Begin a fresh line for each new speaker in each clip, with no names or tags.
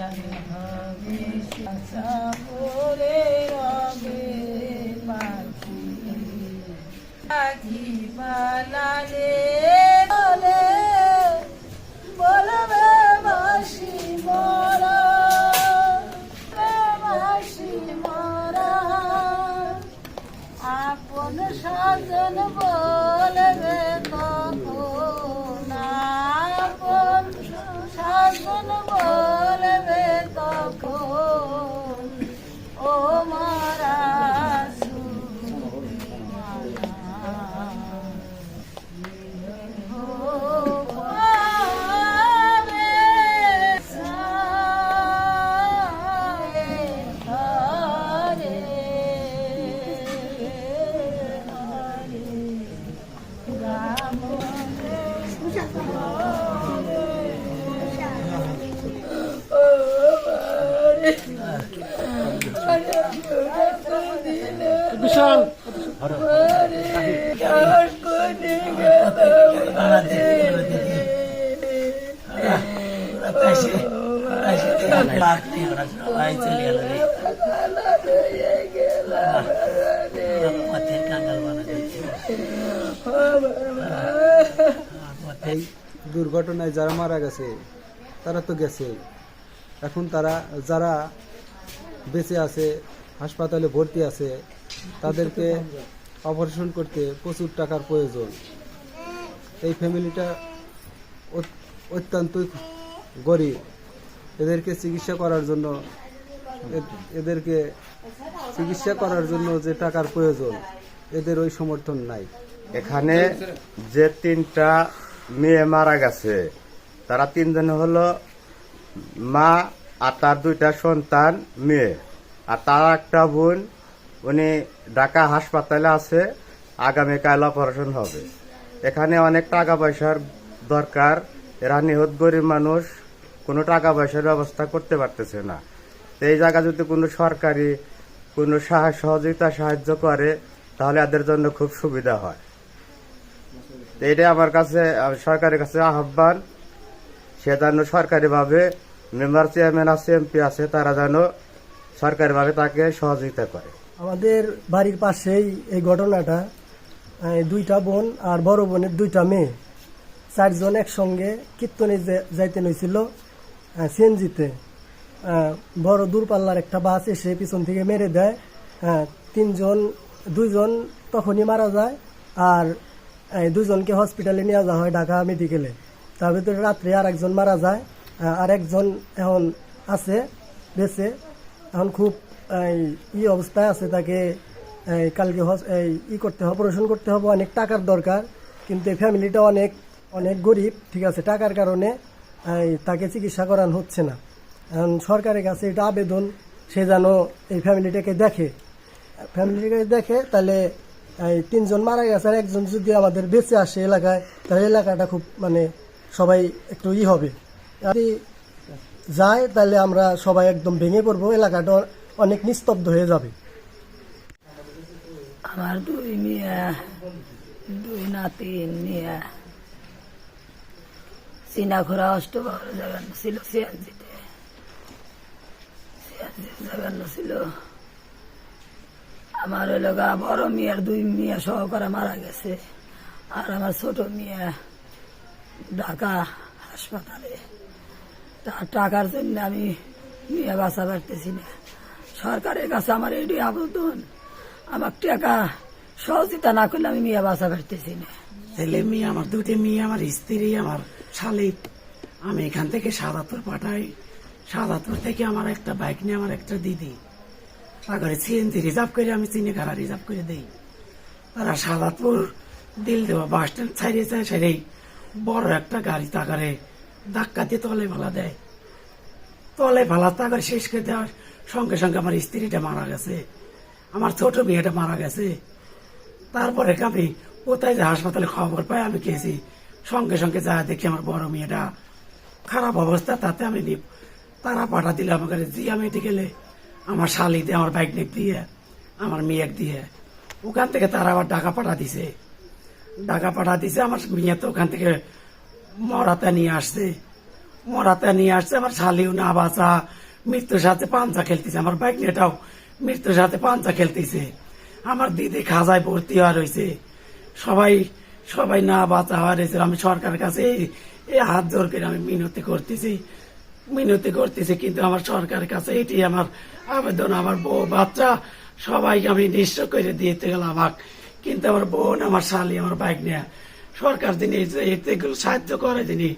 স্বাধীন হবে আশা করে।
বিশাল। এই দুর্ঘটনায় যারা মারা গেছে তারা তো গেছে এখন তারা যারা বেঁচে আছে, হাসপাতালে ভর্তি আছে, তাদেরকে অপারেশন করতে প্রচুর টাকার প্রয়োজন। এই ফ্যামিলিটা অত- অত্যন্তই গরিব। এদেরকে চিকিৎসা করার জন্য এদেরকে চিকিৎসা করার জন্য যে টাকার প্রয়োজন, এদের ওই সমর্থন নাই।
এখানে যে তিনটা মেয়ে মারা গেছে, তারা তিনজন হলো মা আর তার দুইটা সন্তান মেয়ে। আর তার একটা বোন, উনি ঢাকা হাসপাতালে আছে, আগামীকাল অপারেশন হবে। এখানে অনেক টাকা পয়সার দরকার। এরা নিহত গরিব মানুষ, কোনো টাকা পয়সার ব্যবস্থা করতে পারতেছে না। এই জায়গা যদি কোনো সরকারি কোনো সাহা- সহযোগিতা সাহায্য করে, তাহলে এদের জন্য খুব সুবিধা হয়। তো এটাই আমার কাছে সরকারের কাছে আহ্বান। সে যেন সরকারিভাবে মেম্বার চেয়ারম্যান আছে এমপি আছে, তারা যেন সরকারিভাবে তাকে সহযোগিতা করে।
আমাদের বাড়ির পাশেই এই ঘটনাটা দুইটা বোন আর বড় বোনের দুইটা মেয়ে। চারজন একসঙ্গে কীর্তনে যাইতে নইছিল সিএনজিতে। বড় দূরপাল্লার একটা বাস এসে পিছন থেকে মেরে দেয়। তিনজন, দুইজন তখনই মারা যায় আর দুজনকে হসপিটালে নিয়ে যাওয়া হয় ঢাকা মেডিকেলে তার ভিতরে রাত্রে আর একজন মারা যায়। আর একজন এখন আছে, বেঁচে। এখন খুব ই অবস্থায় আছে, তাকে কালকে ই করতে হবে অপারেশন করতে হবে, অনেক টাকার দরকার। কিন্তু এই ফ্যামিলিটা অনেক অনেক গরিব, ঠিক আছে? টাকার কারণে তাকে চিকিৎসা করানো হচ্ছে না। এখন সরকারের কাছে এটা আবেদন, সে যেন এই ফ্যামিলিটাকে দেখে। ফ্যামিলিটাকে দেখে, তাহলে, এই, তিনজন মারা গেছে, আর একজন যদি আমাদের বেঁচে আসে এলাকায়, তাহলে এলাকাটা খুব মানে সবাই একটু ই হবে। যদি যায়, তাহলে আমরা সবাই একদম ভেঙে পড়ব, এলাকাটা অনেক নিস্তব্ধ হয়ে যাবে।
আমার দুই মেয়ে, দুই নাতি, নিয়ে চিনাখোরা অষ্টবাহর জায়গা ছিল সিএনজিতে সিএনজির জায়গা ছিল। আমার ওই লগা বড় মেয়ের দুই মেয়ে সহকারে মারা গেছে। আর আমার ছোট মেয়ে ঢাকা হাসপাতালে। টাকার জন্য আমি মেয়ে বাঁচা পারতেছি না। সরকারের কাছে আমার এটি আবেদন। আমার টাকা সহযোগিতা না করলে আমি মেয়ে বাঁচা পারতেছি না।
ছেলে মেয়ে, আমার দুটি মেয়ে, আমার স্ত্রী, আমার শালিক আমি এখান থেকে সাদাতুর পাঠাই। সাদাতুর থেকে আমার একটা বাইক নিয়ে আমার একটা দিদি। তারপরে সিএনজি রিজার্ভ করে আমি চিনি খারা রিজার্ভ করে দিই। তারা সাদাতপুর দিল দেওয়া বাস স্ট্যান্ড ছাড়িয়ে যায়, সেটাই বড় একটা গাড়ি তাকারে ধাক্কা দিয়ে তলে ফেলা দেয়। তলে ফেলা তাকারে শেষ করে দেওয়ার সঙ্গে সঙ্গে আমার স্ত্রীটা মারা গেছে। আমার ছোট মেয়েটা মারা গেছে। তারপরে আমি কোথায় যে হাসপাতালে খবর পাই আমি গেছি সঙ্গে সঙ্গে যা দেখি আমার বড় মেয়েটা। খারাপ অবস্থা, তাতে আমি তারা পাঠা দিলে আমাকে জিয়া মেডিকেলে আমার শালি দিয়ে, আমার বাইক নিয়ে দিয়ে, আমার মেয়েক দিয়ে। ওখান থেকে তারা আবার টাকা পাঠা দিছে। টাকা পাঠা দিছে, আমার মেয়ে তো ওখান থেকে মরাতে নিয়ে আসছে। মরাতে নিয়ে আসছে, আমার শালিও না বাঁচা। মৃত্যুর সাথে পাঞ্চা খেলতেছে, আমার বাইক নিয়েটাও মৃত্যুর সাথে পাঞ্চা খেলতেছে। আমার দিদি খাজায় ভর্তি হওয়া রয়েছে। সবাই সবাই না বাঁচা হওয়া রয়েছে। আমি সরকারের কাছে এই- এই হাত জোর করে আমি মিনতি করতেছি। মিনতি করতেছি, কিন্তু আমার সরকারের কাছে এটি আমার আবেদন। আমার বউ, বাচ্চা, সবাইকে আমি নিঃস্ব করে দিতে গেলাম আমাকে। কিন্তু আমার বোন, আমার শালি, আমার বাইক নিয়ে সরকার যিনি এগুলো সাহায্য করে, যিনি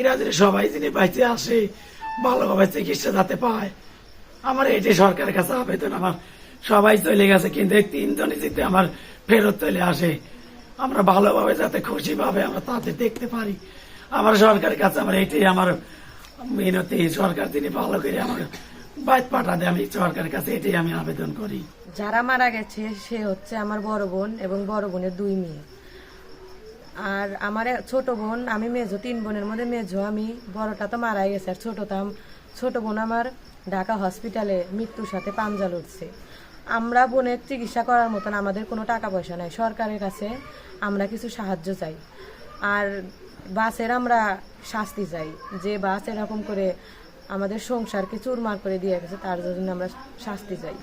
এরা যদি সবাই যিনি বাইতে আসে, ভালোভাবে চিকিৎসা যাতে পায়। আমার এটি সরকারের কাছে আবেদন। আমার সবাই চলে গেছে, কিন্তু এই তিনজনে যদি আমার ফেরত চলে আসে। আমরা ভালোভাবে যাতে খুশি ভাবে আমরা তাতে দেখতে পারি। আমার সরকারের কাছে আমার এটি আমার মিনতি। সরকার তিনি ভালো করে আমার বাইক পাঠাতে আমি সরকারের কাছে এটাই আমি আবেদন করি।
যারা মারা গেছে, সে হচ্ছে আমার বড় বোন এবং বড় বোনের দুই মেয়ে। আর আমার ছোট বোন, আমি মেজো তিন বোনের মধ্যে মেজো আমি, বড়টা তো মারাই গেছে। আর ছোটটা আম- ছোট বোন আমার ঢাকা হসপিটালে মৃত্যুর সাথে পাঞ্জা লড়ছে। আমরা বোনের চিকিৎসা করার মতন আমাদের কোনো টাকা পয়সা নাই। সরকারের কাছে আমরা কিছু সাহায্য চাই। আর বাসের আমরা শাস্তি চাই। যে বাস এরকম করে আমাদের সংসারকে চুরমার করে দিয়ে গেছে, তার জন্য আমরা শাস্তি চাই।